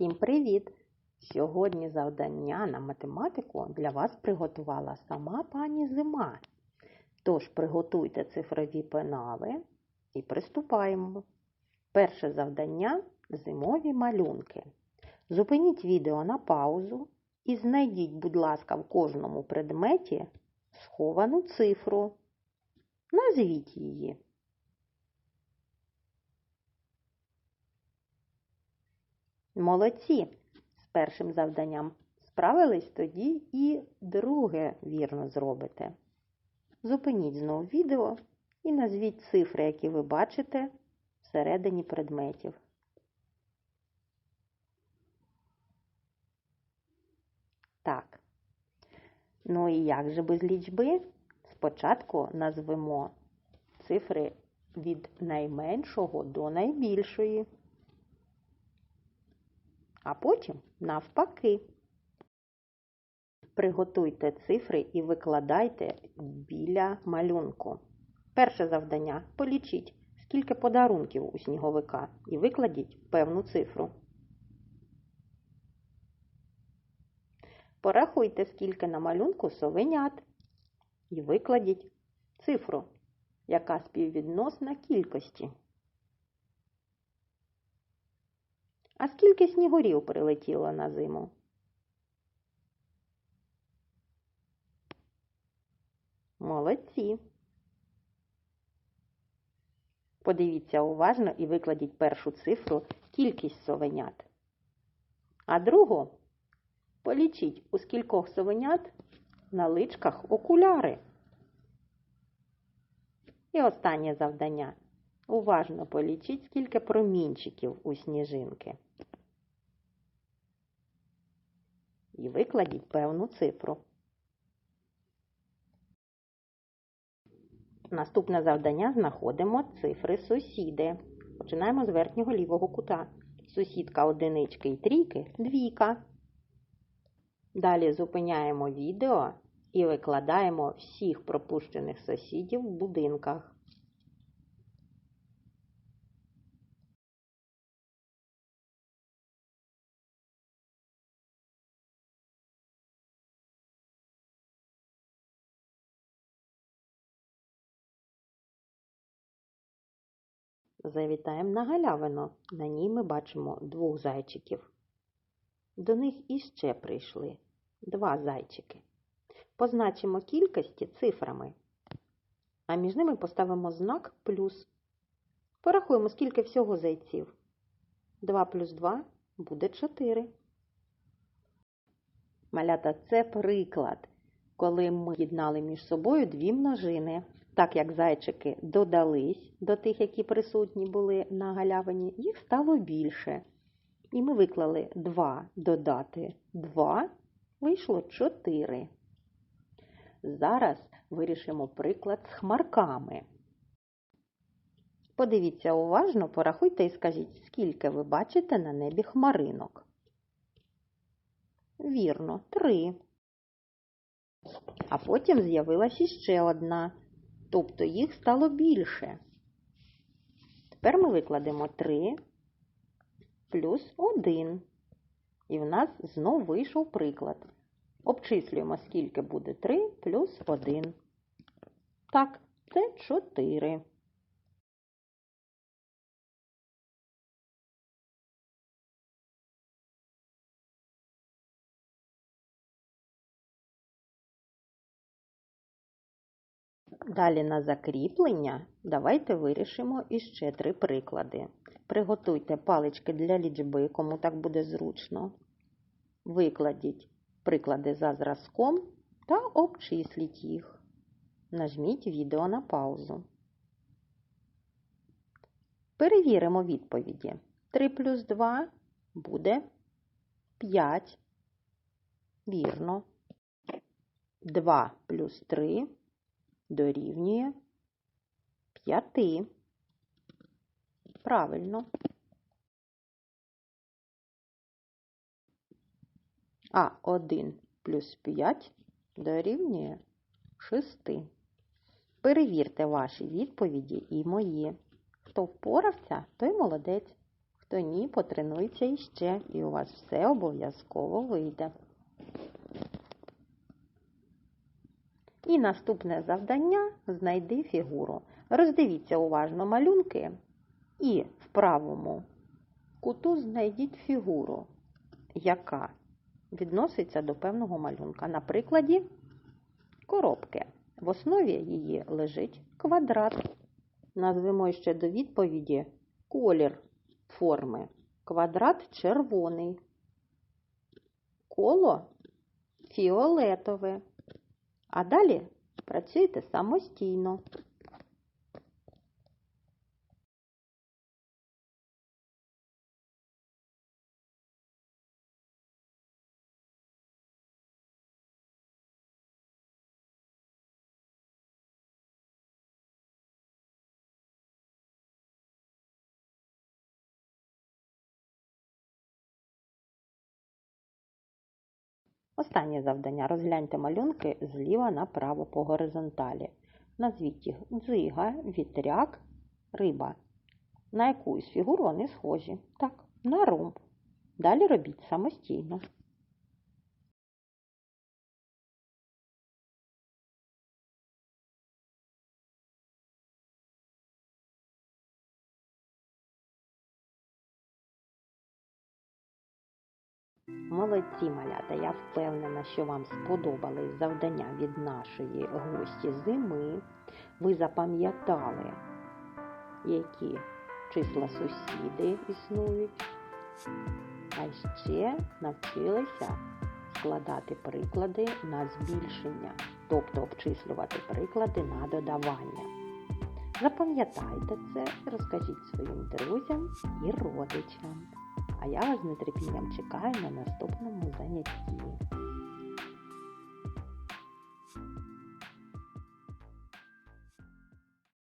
Всім привіт! Сьогодні завдання на математику для вас приготувала сама пані Зима. Тож приготуйте цифрові пенали і приступаємо. Перше завдання зимові малюнки. Зупиніть відео на паузу і знайдіть, будь ласка, в кожному предметі сховану цифру. Назвіть її. Молодці! З першим завданням справились тоді і друге вірно зробите. Зупиніть знову відео і назвіть цифри, які ви бачите всередині предметів. Так. Ну і як же без лічби? Спочатку назвемо цифри від найменшого до найбільшої а потім навпаки. Приготуйте цифри і викладайте біля малюнку. Перше завдання полічіть, скільки подарунків у сніговика і викладіть певну цифру. Порахуйте, скільки на малюнку совенят і викладіть цифру, яка співвідносна кількості. А скільки снігурів прилетіло на зиму? Молодці. Подивіться уважно і викладіть першу цифру кількість совенят. А другу полічіть, у скількох совенят на личках окуляри. І останнє завдання. Уважно полічіть, скільки промінчиків у сніжинки. І викладіть певну цифру. Наступне завдання знаходимо цифри сусіди. Починаємо з верхнього лівого кута. Сусідка одинички і трійки двійка. Далі зупиняємо відео і викладаємо всіх пропущених сусідів в будинках. Завітаємо на галявину. На ній ми бачимо двох зайчиків. До них іще прийшли два зайчики. Позначимо кількості цифрами, а між ними поставимо знак плюс. Порахуємо, скільки всього зайців. 2 плюс 2 буде 4. Малята це приклад, коли ми єднали між собою дві множини. Так як зайчики додались до тих, які присутні були на галявині, їх стало більше. І ми виклали 2 додати 2, вийшло 4. Зараз вирішимо приклад з хмарками. Подивіться уважно, порахуйте і скажіть, скільки ви бачите на небі хмаринок. Вірно, 3. А потім з'явилася ще одна тобто їх стало більше. Тепер ми викладемо 3 плюс 1. І в нас знов вийшов приклад. Обчислюємо, скільки буде 3 плюс 1. Так, це 4. Далі на закріплення давайте вирішимо іще три приклади. Приготуйте палички для лічби, кому так буде зручно. Викладіть приклади за зразком та обчисліть їх. Нажміть відео на паузу. Перевіримо відповіді. 3 плюс 2 буде 5. Вірно. 2 плюс 3 дорівнює 5. Правильно. А 1 плюс 5 дорівнює 6. Перевірте ваші відповіді і мої. Хто впорався, той молодець. Хто ні, потренуйте іще, і у вас все обов'язково вийде. І наступне завдання знайди фігуру. Роздивіться уважно малюнки і в правому куту знайдіть фігуру, яка відноситься до певного малюнка. На прикладі коробки. В основі її лежить квадрат. Назвемо ще до відповіді колір форми. Квадрат червоний, коло фіолетове. А далі працюйте самостійно. Останнє завдання. Розгляньте малюнки зліва направо по горизонталі. Назвіть їх дзига, вітряк, риба. На якусь фігуру вони схожі? Так, на ромб. Далі робіть самостійно. Молодці, малята! Я впевнена, що вам сподобались завдання від нашої гості зими. Ви запам'ятали, які числа сусіди існують, а ще навчилися складати приклади на збільшення, тобто обчислювати приклади на додавання. Запам'ятайте це, розкажіть своїм друзям і родичам. А я вас з нетерпінням чекаю на наступному занятті.